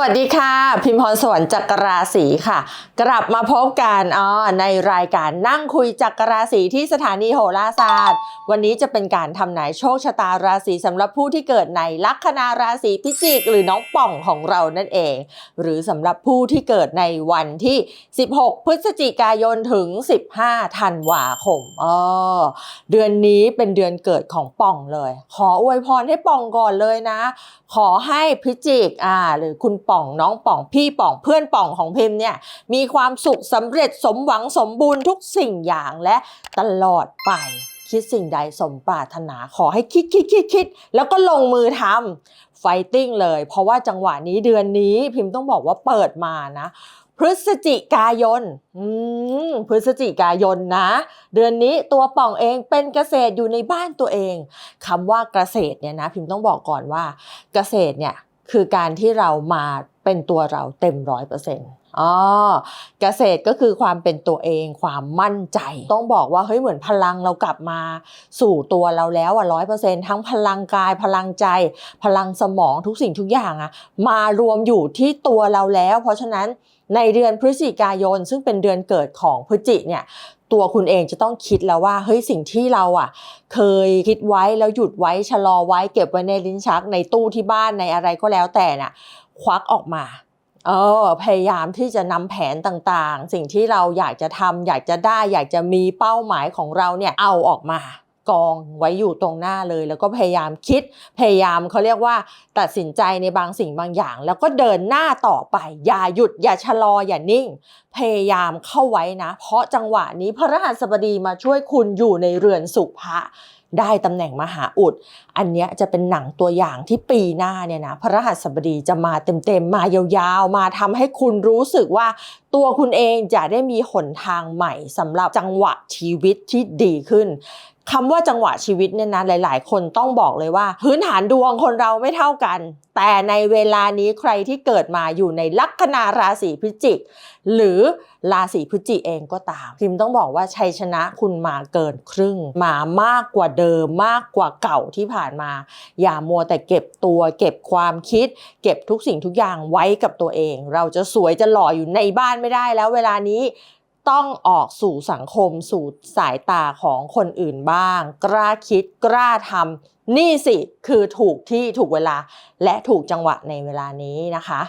สวัสดีค่ะ พิมพรสวรรค์จักรราศีค่ะ กลับมาพบกันอ๋อในรายการนั่งคุยจักรราศีที่สถานีโหราศาสตร์ วันนี้จะเป็นการทำนายโชคชะตาราศีสำหรับผู้ที่เกิดในลัคนาราศีพิจิก หรือน้องป่องของเรานั่นเอง หรือสำหรับผู้ที่เกิดในวันที่ 16 พฤศจิกายนถึง 15ธันวาคมอ๋อเดือนนี้เป็นเดือนเกิดของป่องเลย ขออวยพรให้ป่องก่อนเลยนะ ขอให้พิจิกอ่าหรือคุณป่องน้องป่องพี่ป่องเพื่อนป่องของพิมพ์เนี่ยมีความสุขสำเร็จสมหวังสมบูรณ์ทุกสิ่งอย่างและตลอดไปคิดสิ่งใดสมปรารถนาขอให้คิดคิดคิดคิดแล้วก็ลงมือทำไฟติ้งเลย เพราะว่าจังหวะนี้เดือนนี้พิมพ์ต้องบอกว่าเปิดมานะ พฤศจิกายนพฤศจิกายนนะ เดือนนี้ตัวป่องเองเป็นเกษตรอยู่ในบ้านตัวเองคำว่าเกษตรเนี่ยนะ พิมพ์ต้องบอกก่อนว่าเกษตรเนี่ย คือการที่เรามาเป็นตัวเราเต็มร้อยเปอร์เซ็นต์ อ๋อเกษตรก็คือความเป็นตัวเองความมั่นใจ ต้องบอกว่าเฮ้ยเหมือนพลังเรากลับมาสู่ตัวเราแล้วอะร้อยเปอร์เซ็นทั้งพลังกายพลังใจ พลังสมองทุกสิ่งทุกอย่างอะมารวมอยู่ที่ตัวเราแล้ว เพราะฉะนั้นในเดือนพฤศจิกายน ซึ่งเป็นเดือนเกิดของพฤศจิเนี่ยตัวคุณเองจะต้องคิดแล้วว่าเฮ้ยสิ่งที่เราอะ เคยคิดไว้แล้วหยุดไว้ชะลอไว้เก็บไว้ในลิ้นชักในตู้ที่บ้านในอะไรก็แล้วแต่น่ะ ควักออกมา เออพยายามที่จะนำแผนต่างๆ สิ่งที่เราอยากจะทำอยากจะได้ อยากจะมีเป้าหมายของเราเนี่ยเอาออกมากองไว้อยู่ตรงหน้าเลย แล้วก็พยายามคิดพยายามเขาเรียกว่า ตัดสินใจในบางสิ่งบางอย่าง แล้วก็เดินหน้าต่อไป อย่าหยุดอย่าชะลออย่านิ่ง พยายามเข้าไว้นะ เพราะจังหวะนี้พระรหัสบดีมาช่วยคุณอยู่ในเรือนสุภะ ได้ตำแหน่งมหาอุด อันเนี้ยจะเป็นหนังตัวอย่างที่ปีหน้าเนี่ยนะพระรหัสบดีจะมาเต็มๆ มายาวๆ มาทำให้คุณรู้สึกว่าตัวคุณเองจะได้มีหนทางใหม่สำหรับจังหวะชีวิตที่ดีขึ้นคำว่าจังหวะชีวิตเนี่ยนะหลาย ๆ คนต้องบอกเลยว่า พื้นฐานดวงคนเราไม่เท่ากัน แต่ในเวลานี้ใครที่เกิดมาอยู่ในลัคนาราศีพิจิก หรือราศีพฤศจิเองก็ตามพิมต้องบอกว่าชัยชนะคุณมาเกินครึ่ง มามากกว่าเดิมมากกว่าเก่าที่ผ่านมา อย่ามัวแต่เก็บตัว เก็บความคิด เก็บทุกสิ่งทุกอย่างไว้กับตัวเอง เราจะสวยจะหล่ออยู่ในบ้านไม่ได้แล้วเวลานี้ต้องออกสู่สังคมสู่สายตาของคนอื่นบ้าง กล้าคิดกล้าทำ นี่สิคือถูกที่ถูกเวลาและถูกจังหวะในเวลานี้นะคะ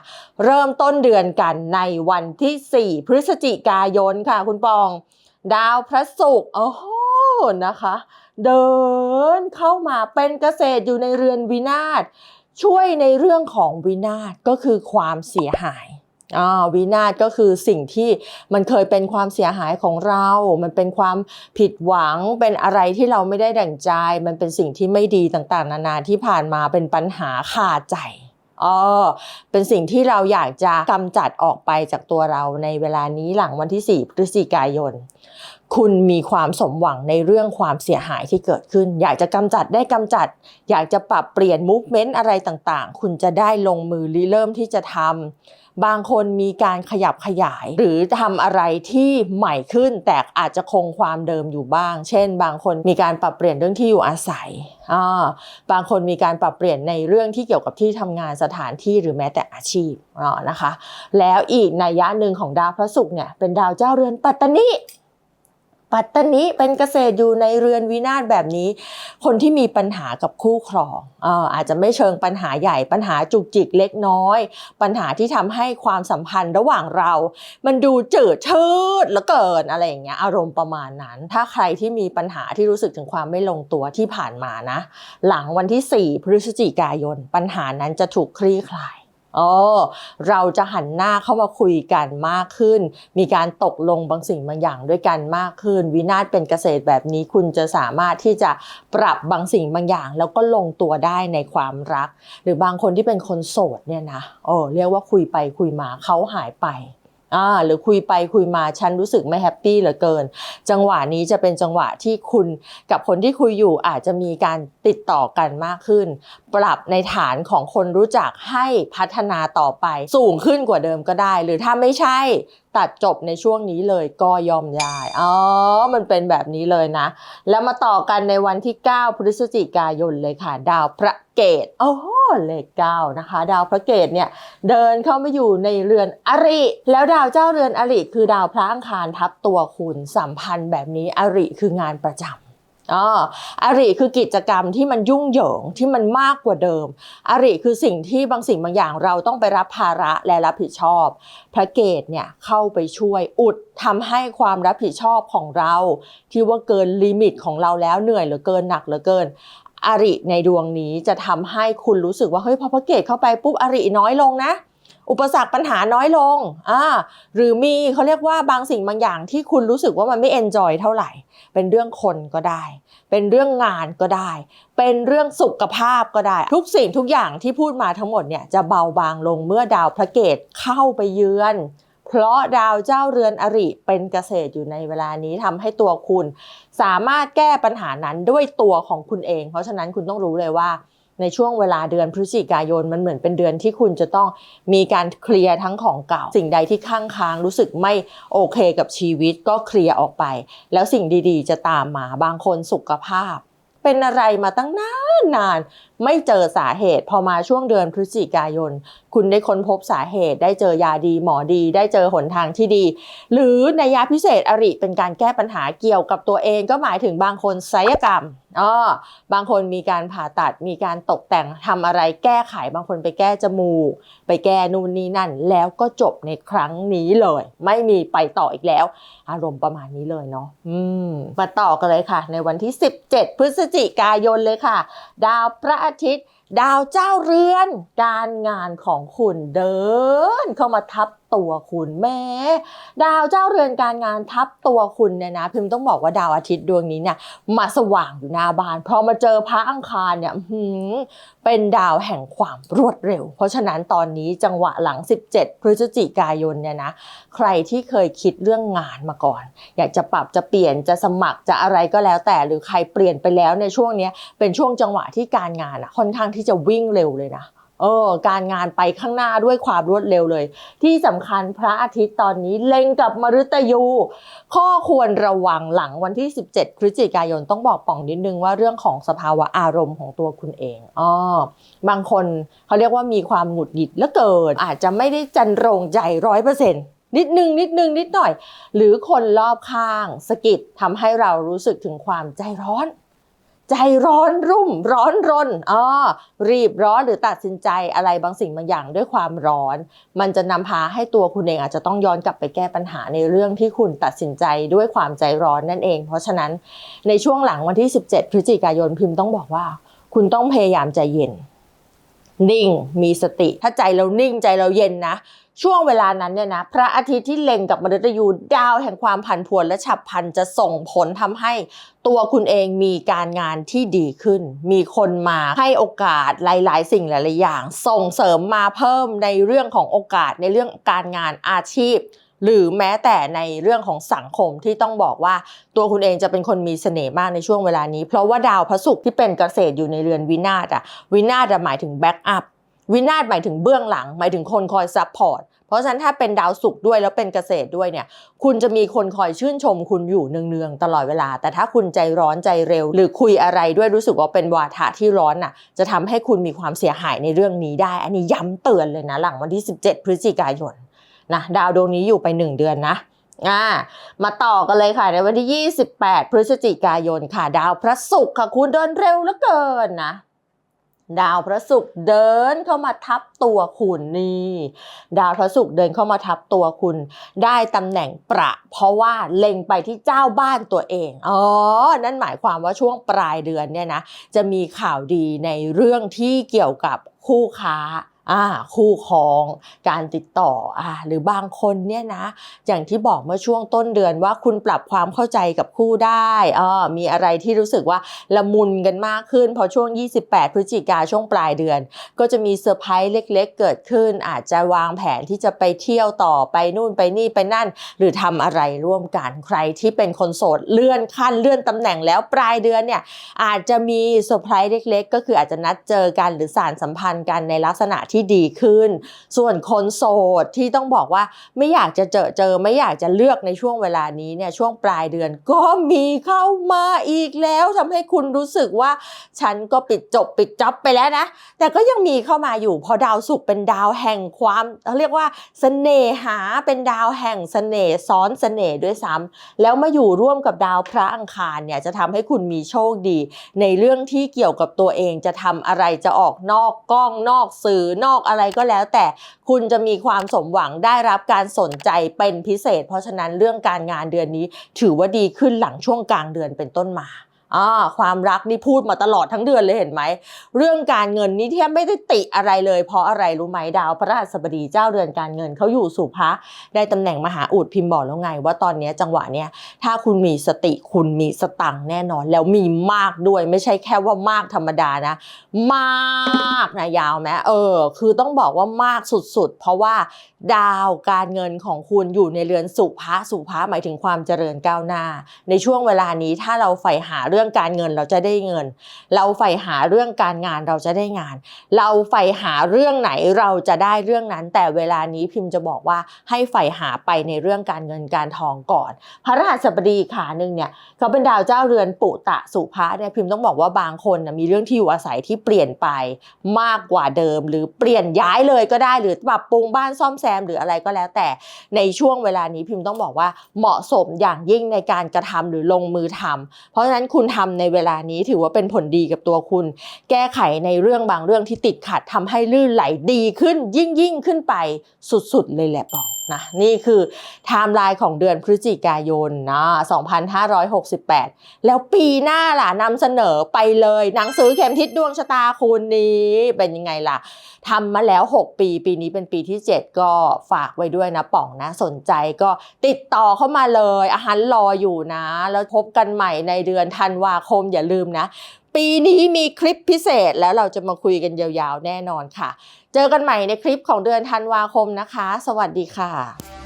เริ่มต้นเดือนกันในวันที่ 4 พฤศจิกายนค่ะคุณปอง ดาวพระศุกร์โอ้โหนะคะ เดินเข้ามาเป็นเกษตรอยู่ในเรือนวินาศช่วยในเรื่องของวินาศก็คือความเสียหาย อ่าวินาศก็คือสิ่งที่มันเคยเป็นความเสียหายของเรา มันเป็นความผิดหวัง เป็นอะไรที่เราไม่ได้ดั่งใจ มันเป็นสิ่งที่ไม่ดีต่างๆ นานาที่ผ่านมาเป็นปัญหาคาใจอ๋อเป็นสิ่งที่เราอยากจะกำจัดออกไปจากตัวเราในเวลานี้หลังวันที่ 4 พฤศจิกายน คุณมีความสมหวังในเรื่องความเสียหายที่เกิดขึ้น อยากจะกำจัดได้กำจัด อยากจะปรับเปลี่ยนมูฟเมนต์อะไรต่างๆ คุณจะได้ลงมือริเริ่มที่จะทำ บางคนมีการขยับขยาย หรือทำอะไรที่ใหม่ขึ้น แต่อาจจะคงความเดิมอยู่บ้าง เช่น บางคนมีการปรับเปลี่ยนเรื่องที่อยู่อาศัยอ่าบางคนมีการปรับเปลี่ยนในเรื่องที่เกี่ยวกับที่ทำงานสถานที่หรือแม้แต่อาชีพอ่านะคะ แล้วอีกนัยยะหนึ่งของดาวพระศุกร์เนี่ยเป็นดาวเจ้าเรือนปัตตานี ปัตตานีเป็นเกษตรอยู่ในเรือนวินาศแบบนี้ คนที่มีปัญหากับคู่ครองอออาจจะไม่เชิงปัญหาใหญ่ปัญหาจุกจิกเล็กน้อย ปัญหาที่ทำให้ความสัมพันธ์ระหว่างเรา มันดูจืดชืดเหลือเกินอะไรอย่างเงี้ยอารมณ์ประมาณนั้น ถ้าใครที่มีปัญหาที่รู้สึกถึงความไม่ลงตัวที่ผ่านมานะ หลังวันที่ 4 พฤศจิกายน ปัญหานั้นจะถูกคลี่คลาย อ๋อเราจะหันหน้าเข้ามาคุยกันมากขึ้น มีการตกลงบางสิ่งบางอย่างด้วยกันมากขึ้น วินาศเป็นเกษตรแบบนี้คุณจะสามารถที่จะปรับบางสิ่งบางอย่าง แล้วก็ลงตัวได้ในความรัก หรือบางคนที่เป็นคนโสดเนี่ยนะโอ้เรียกว่าคุยไปคุยมาเขาหายไป อ่าหรือคุยไปคุยมาฉันรู้สึกไม่แฮปปี้เหลือเกิน จังหวะนี้จะเป็นจังหวะที่คุณกับคนที่คุยอยู่อาจจะมีการติดต่อกันมากขึ้น ปรับในฐานของคนรู้จักให้พัฒนาต่อไป สูงขึ้นกว่าเดิมก็ได้ หรือถ้าไม่ใช่ตัดจบในช่วงนี้เลยก็ยอมได้อ๋อ มันเป็นแบบนี้เลยนะ แล้วมาต่อกันในวันที่ 9 พฤศจิกายนเลยค่ะ ดาวพระเกตโอ้โห เลขเก้านะคะ ดาวพระเกตเนี่ยเดินเข้ามาอยู่ในเรือนอริ แล้วดาวเจ้าเรือนอริ คือดาวพระอังคารทับตัวคุณสัมพันธ์แบบนี้อริคืองานประจำอ๋ออริคือกิจกรรมที่มันยุ่งเหยิงที่มันมากกว่าเดิม อริคือสิ่งที่บางสิ่งบางอย่างเราต้องไปรับภาระและรับผิดชอบ พระเกตเนี่ยเข้าไปช่วยอุดทำให้ความรับผิดชอบของเรา ที่ว่าเกินลิมิตของเราแล้วเหนื่อยเหลือเกินหนักเหลือเกิน อริในดวงนี้จะทำให้คุณรู้สึกว่าเฮ้ยพอพระเกตเข้าไปปุ๊บอริน้อยลงนะ อุปสรรคปัญหาน้อยลงอ่าหรือมีเขาเรียกว่าบางสิ่งบางอย่างที่คุณรู้สึกว่ามันไม่เอนจอยเท่าไหร่ เป็นเรื่องคนก็ได้ เป็นเรื่องงานก็ได้ เป็นเรื่องสุขภาพก็ได้ ทุกสิ่งทุกอย่างที่พูดมาทั้งหมดเนี่ยจะเบาบางลงเมื่อดาวพระเกตเข้าไปเยือน เพราะดาวเจ้าเรือนอริเป็นเกษตรอยู่ในเวลานี้ทำให้ตัวคุณ สามารถแก้ปัญหานั้นด้วยตัวของคุณเอง เพราะฉะนั้นคุณต้องรู้เลยว่าในช่วงเวลาเดือนพฤศจิกายนมันเหมือนเป็นเดือนที่คุณจะต้องมีการเคลียร์ทั้งของเก่า สิ่งใดที่ข้างค้างรู้สึกไม่โอเคกับชีวิตก็เคลียร์ออกไป แล้วสิ่งดีๆ จะตามมาบางคนสุขภาพ เป็นอะไรมาตั้งนานนาน ไม่เจอสาเหตุ พอมาช่วงเดือนพฤศจิกายน คุณได้ค้นพบสาเหตุ ได้เจอยาดีหมอดี ได้เจอหนทางที่ดี หรือในยาพิเศษอริเป็นการแก้ปัญหาเกี่ยวกับตัวเองก็หมายถึงบางคนศัลยกรรมอ๋อบางคนมีการผ่าตัดมีการตกแต่งทำอะไรแก้ไขบางคนไปแก้จมูก ไปแก้นู่นนี่นั่น แล้วก็จบในครั้งนี้เลย ไม่มีไปต่ออีกแล้ว อารมณ์ประมาณนี้เลยเนาะอืมมาต่อกันเลยค่ะ ในวันที่ 17 พฤศจิกายนเลยค่ะ ดาวพระอาทิตย์ ดาวเจ้าเรือน การงานของคุณเดินเข้ามาทับ ตัวคุณแม่ดาวเจ้าเรือนการงานทับตัวคุณเนี่ยนะพิมพ์ต้องบอกว่าดาวอาทิตย์ดวงนี้เนี่ยมาสว่างอยู่หน้าบ้านพอมาเจอพระอังคารเนี่ยหือเป็นดาวแห่งความรวดเร็ว เพราะฉะนั้นตอนนี้จังหวะหลัง 17 พฤศจิกายนเนี่ยนะใครที่เคยคิดเรื่องงานมาก่อน อยากจะปรับจะเปลี่ยนจะสมัครจะอะไรก็แล้วแต่หรือใครเปลี่ยนไปแล้วในช่วงนี้เป็นช่วงจังหวะที่การงานอะค่อนข้างที่จะวิ่งเร็วเลยนะ เออการงานไปข้างหน้าด้วยความรวดเร็วเลย ที่สำคัญพระอาทิตย์ตอนนี้เล็งกับมฤตยู ข้อควรระวังหลังวันที่ 17 พฤศจิกายนต้องบอกป่องนิดนึงว่าเรื่องของสภาวะอารมณ์ของตัวคุณเองอ๋อบางคนเขาเรียกว่ามีความหงุดหงิดเหลือเกินอาจจะไม่ได้จันโรงใจร้อยเปอร์เซ็นต์นิดนึงนิดนึงนิดหน่อย หรือคนรอบข้างสะกิดทำให้เรารู้สึกถึงความใจร้อน ใจร้อนรุ่มร้อนรนอ๋อรีบร้อนหรือตัดสินใจอะไรบางสิ่งบางอย่างด้วยความร้อน มันจะนำพาให้ตัวคุณเองอาจจะต้องย้อนกลับไปแก้ปัญหาในเรื่องที่คุณตัดสินใจด้วยความใจร้อนนั่นเอง เพราะฉะนั้นในช่วงหลังวันที่ 17 พฤศจิกายนพิมพ์ต้องบอกว่า คุณต้องพยายามใจเย็น นิ่งมีสติ ถ้าใจเรานิ่งใจเราเย็นนะ ช่วงเวลานั้นเนี่ยนะพระอาทิตย์ที่เล็งกับมฤตยูดาวแห่งความผันผวนและฉับพลันจะส่งผลทำให้ตัวคุณเองมีการงานที่ดีขึ้น มีคนมาให้โอกาสหลาย ๆ สิ่งหลาย ๆ อย่าง ส่งเสริมมาเพิ่มในเรื่องของโอกาสในเรื่องการงานอาชีพ หรือแม้แต่ในเรื่องของสังคมที่ต้องบอกว่าตัวคุณเองจะเป็นคนมีเสน่ห์มากในช่วงเวลานี้ เพราะว่าดาวพระศุกร์ที่เป็นเกษตรอยู่ในเรือนวินาศอะวินาศอะหมายถึงแบ็กอัพ วินาศหมายถึงเบื้องหลัง หมายถึงคนคอยซัพพอร์ตเพราะฉะนั้นถ้าเป็นดาวศุกร์ด้วยแล้วเป็นเกษตรด้วยเนี่ย คุณจะมีคนคอยชื่นชมคุณอยู่เนืองๆตลอดเวลา แต่ถ้าคุณใจร้อนใจเร็ว หรือคุยอะไรด้วยรู้สึกว่าเป็นวาทะที่ร้อนน่ะ จะทำให้คุณมีความเสียหายในเรื่องนี้ได้ อันนี้ย้ำเตือนเลยนะหลังวันที่ 17 พฤศจิกายนนะดาวดวงนี้อยู่ไป 1 เดือนนะอ่ามาต่อกันเลยค่ะในวันที่ 28 พฤศจิกายนค่ะ ดาวพระศุกร์ค่ะคุณเดินเร็วเหลือเกินนะ ดาวพระศุกร์เดินเข้ามาทับตัวคุณนี่ดาวพระศุกร์เดินเข้ามาทับตัวคุณ ได้ตำแหน่งประ เพราะว่าเล็งไปที่เจ้าบ้านตัวเองอ๋อนั่นหมายความว่าช่วงปลายเดือนเนี่ยนะจะมีข่าวดีในเรื่องที่เกี่ยวกับคู่ค้า อ่าคู่ครองการติดต่ออ่าหรือบางคนเนี่ยนะ อย่างที่บอกเมื่อช่วงต้นเดือนว่าคุณปรับความเข้าใจกับคู่ได้อ่ามีอะไรที่รู้สึกว่าละมุนกันมากขึ้น พอช่วง 28 พฤศจิกาช่วงปลายเดือน ก็จะมีเซอร์ไพรส์เล็กๆ เกิดขึ้น อาจจะวางแผนที่จะไปเที่ยวต่อไปนู่นไปนี่ไปนั่น หรือทำอะไรร่วมกันใครที่เป็นคนโสดเลื่อนขั้นเลื่อนตำแหน่งแล้วปลายเดือนเนี่ยอาจจะมีเซอร์ไพรส์เล็ก ๆ ก็คืออาจจะนัดเจอกันหรือสารสัมพันธ์กันในลักษณะที่ที่ดีขึ้น ส่วนคนโสดที่ต้องบอกว่าไม่อยากจะเจอเจอไม่อยากจะเลือกในช่วงเวลานี้เนี่ยช่วงปลายเดือนก็มีเข้ามาอีกแล้วทำให้คุณรู้สึกว่า ฉันก็ปิดจบปิดจ็อบไปแล้วนะ แต่ก็ยังมีเข้ามาอยู่เพอดาวศุกร์เป็นดาวแห่งความเขาเรียกว่าเสน่หาเป็นดาวแห่งเสน่ห์ซ้อนเสน่ห์ด้วยซ้ำแล้วมาอยู่ร่วมกับดาวพระอังคารเนี่ยจะทำให้คุณมีโชคดี ในเรื่องที่เกี่ยวกับตัวเองจะทำอะไรจะออกนอกกล้องนอกสื่อนอกอะไรก็แล้ว แต่คุณจะมีความสมหวังได้รับการสนใจเป็นพิเศษ เพราะฉะนั้นเรื่องการงานเดือนนี้ถือว่าดีขึ้นหลังช่วงกลางเดือนเป็นต้นมา อ่าความรักนี่พูดมาตลอดทั้งเดือนเลยเห็นไหม เรื่องการเงินนี่แทบไม่ได้ติอะไรเลย เพราะอะไรรู้ไหมดาวพระราชบดีเจ้าเรือนการเงินเขาอยู่สุภะได้ตำแหน่งมหาอุดพิมพ์บอกแล้วไง ว่าตอนนี้จังหวะเนี้ยถ้าคุณมีสติคุณมีสตังค์แน่นอน แล้วมีมากด้วยไม่ใช่แค่ว่ามากธรรมดานะ มากนะยาวไหมเออ คือต้องบอกว่ามากสุดๆ เพราะว่าดาวการเงินของคุณอยู่ในเรือนสุภะสุภะหมายถึงความเจริญก้าวหน้า ในช่วงเวลานี้ถ้าเราใฝ่หาเรื่องื่องการเงินเราจะได้เงิน เราใฝ่หาเรื่องการงานเราจะได้งาน เราใฝ่หาเรื่องไหนเราจะได้เรื่องนั้น แต่เวลานี้พิมพ์จะบอกว่าให้ใฝ่หาไปในเรื่องการเงินการทองก่อน พระรหัสบดีขาหนึ่งเนี่ยเขาเป็นดาวเจ้าเรือนปุตะสุภะเนี่ยพิมพ์ต้องบอกว่าบางคนนะมีเรื่องที่อยู่อาศัยที่เปลี่ยนไปมากกว่าเดิม หรือเปลี่ยนย้ายเลยก็ได้หรือปรับปรุงบ้านซ่อมแซมหรืออะไรก็แล้ว แต่ในช่วงเวลานี้พิมพ์ต้องบอกว่าเหมาะสมอย่างยิ่งในการกระทำหรือลงมือทำเพราะฉะนั้นคุณทำในเวลานี้ถือว่าเป็นผลดีกับตัวคุณ แก้ไขในเรื่องบางเรื่องที่ติดขัดทำให้ลื่นไหลดีขึ้นยิ่งยิ่งขึ้นไปสุดๆเลยแหละปอง นะนี่คือไทม์ไลน์ของเดือนพฤศจิกายนนะ2568 แล้วปีหน้าล่ะนำเสนอไปเลย หนังสือเข็มทิศดวงชะตาคุณนี้เป็นยังไงล่ะทำมาแล้ว 6 ปี ปีนี้เป็นปีที่ 7 ก็ฝากไว้ด้วยนะป่องนะ สนใจก็ติดต่อเข้ามาเลย อาหารรออยู่นะ แล้วพบกันใหม่ในเดือนธันวาคมอย่าลืมนะปีนี้มีคลิปพิเศษแล้วเราจะมาคุยกันยาวๆแน่นอนค่ะ เจอกันใหม่ในคลิปของเดือนธันวาคมนะคะ สวัสดีค่ะ